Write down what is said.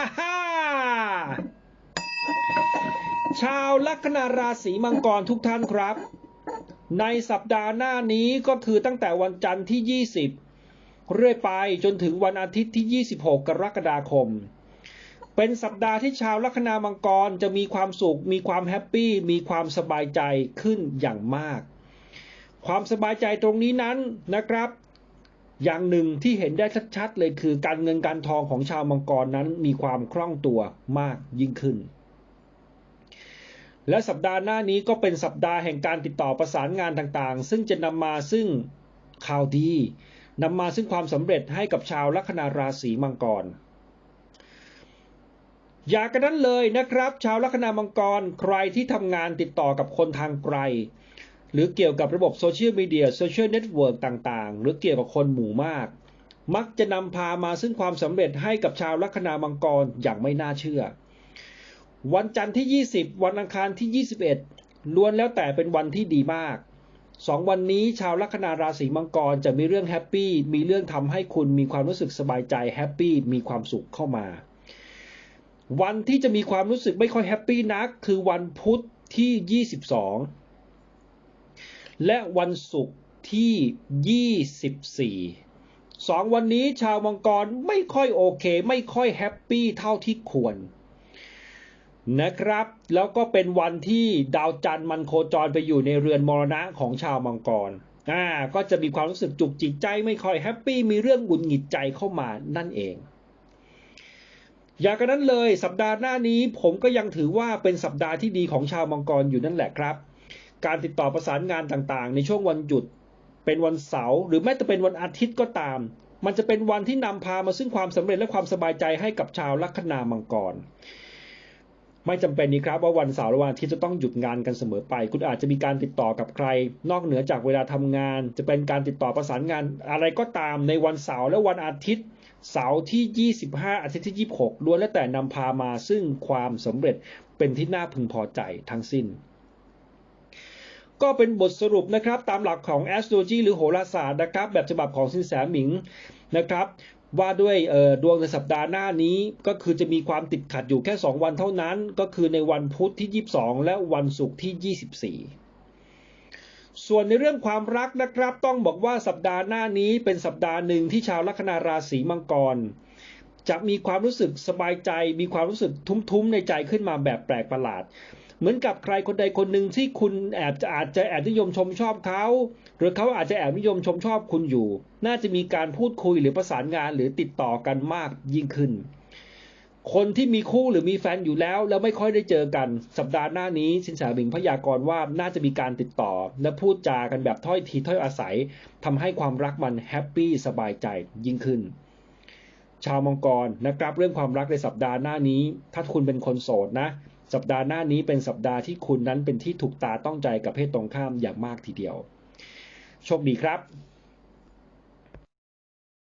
ฮ่าฮ่าชาวลัคนาราศีมังกรทุกท่านครับ ในสัปดาห์หน้านี้ก็คือตั้งแต่วันจันทร์ที่ 20 เรื่อยไปจนถึงวันอาทิตย์ที่ 26 กรกฎาคม เป็นสัปดาห์ที่ชาวลัคนามังกรจะมีความสุข มีความแฮปปี้ มีความสบายใจขึ้นอย่างมาก ความสบายใจตรงนี้นั้นนะครับ อย่างหนึ่งที่เห็นได้ชัดๆเลยคือการเงินการทองของชาวมังกรนั้นมีความคล่องตัวมากยิ่งขึ้น และสัปดาห์หน้านี้ก็เป็นสัปดาห์แห่งการติดต่อประสานงานต่างๆ ซึ่งจะนำมาซึ่งข่าวดีนำมาซึ่งความสำเร็จให้กับชาวลัคนาราศีมังกร อย่ากันนั้นเลยนะครับ ชาวลัคนามังกรใครที่ทำงานติดต่อกับคนทางไกล หรือเกี่ยวกับระบบโซเชียลมีเดียโซเชียลเน็ตเวิร์กต่างๆ หรือเกี่ยวกับคนหมู่มาก มักจะนำพามาซึ่งความสำเร็จให้กับชาวลัคนามังกรอย่างไม่น่าเชื่อ วันจันทร์ที่ 20 วันอังคารที่ 21 ล้วนแล้วแต่เป็นวันที่ดีมากสองวันนี้ชาวลัคนาราศีมังกรจะมีเรื่องแฮปปี้มีเรื่องทำให้คุณมีความรู้สึกสบายใจแฮปปี้มีความสุขเข้ามา วันที่จะมีความรู้สึกไม่ค่อยแฮปปี้นัก คือวันพุธที่ 22 และวันศุกร์ที่ 24สองวันนี้ชาวมังกรไม่ค่อยโอเค ไม่ค่อยแฮปปี้เท่าที่ควรนะครับ แล้วก็เป็นวันที่ดาวจันทร์มันโคจรไปอยู่ในเรือนมรณะของชาวมังกรอ่าก็จะมีความรู้สึกจุกจิตใจไม่ค่อยแฮปปี้มีเรื่องหงุดหงิดใจเข้ามานั่นเอง อย่างนั้นเลยสัปดาห์หน้านี้ผมก็ยังถือว่าเป็นสัปดาห์ที่ดีของชาวมังกรอยู่นั่นแหละครับ การติดต่อประสานงานต่างๆ ในช่วงวันหยุด เป็นวันเสาร์หรือแม้แต่เป็นวันอาทิตย์ก็ตาม มันจะเป็นวันที่นำพามาซึ่งความสำเร็จและความสบายใจให้กับชาวลัคนามังกร ไม่จำเป็นนี้ครับว่าวันเสาร์และวันอาทิตย์จะต้องหยุดงานกันเสมอไป คุณอาจจะมีการติดต่อกับใคร นอกเหนือจากเวลาทำงาน จะเป็นการติดต่อประสานงานอะไรก็ตามในวันเสาร์และวันอาทิตย์เสาร์ที่ 25 อาทิตย์ที่ 26ล้วนและแต่นำพามาซึ่งความสำเร็จเป็นที่น่าพึงพอใจทั้งสิ้น ก็เป็นบทสรุปนะครับตามหลักของ astrology หรือโหราศาสตร์นะครับแบบฉบับของสินแสหมิงนะครับว่าด้วยดวงในสัปดาห์หน้านี้ก็คือจะมีความติดขัดอยู่แค่ 2 วันเท่านั้น ก็คือในวันพุธที่ 22 และวันศุกร์ที่ 24ส่วนในเรื่องความรักนะครับต้องบอกว่าสัปดาห์หน้านี้เป็นสัปดาห์หนึ่งที่ชาวลัคนาราศีมังกร จะมีความรู้สึกสบายใจ มีความรู้สึกทุ้มๆในใจขึ้นมาแบบแปลกประหลาด เหมือนกับใครคนใดคนหนึ่งที่คุณแอบจะอาจจะแอบนิยมชมชอบเขา หรือเขาอาจจะแอบนิยมชมชอบคุณอยู่ น่าจะมีการพูดคุยหรือประสานงานหรือติดต่อกันมากยิ่งขึ้น คนที่มีคู่หรือมีแฟนอยู่แล้ว แล้วไม่ค่อยได้เจอกันสัปดาห์หน้านี้สินแสหมิงพยากรณ์ว่าน่าจะมีการติดต่อ และพูดจากันแบบถ้อยทีถ้อยอาศัยทำให้ความรักมันแฮปปี้สบายใจยิ่งขึ้นชาวมังกรนะครับเรื่องความรักในสัปดาห์หน้านี้ ถ้าคุณเป็นคนโสดนะ สัปดาห์หน้านี้เป็นสัปดาห์ที่คุณนั้นเป็นที่ถูกตาต้องใจกับเพศตรงข้ามอย่างมากทีเดียว โชคดีครับ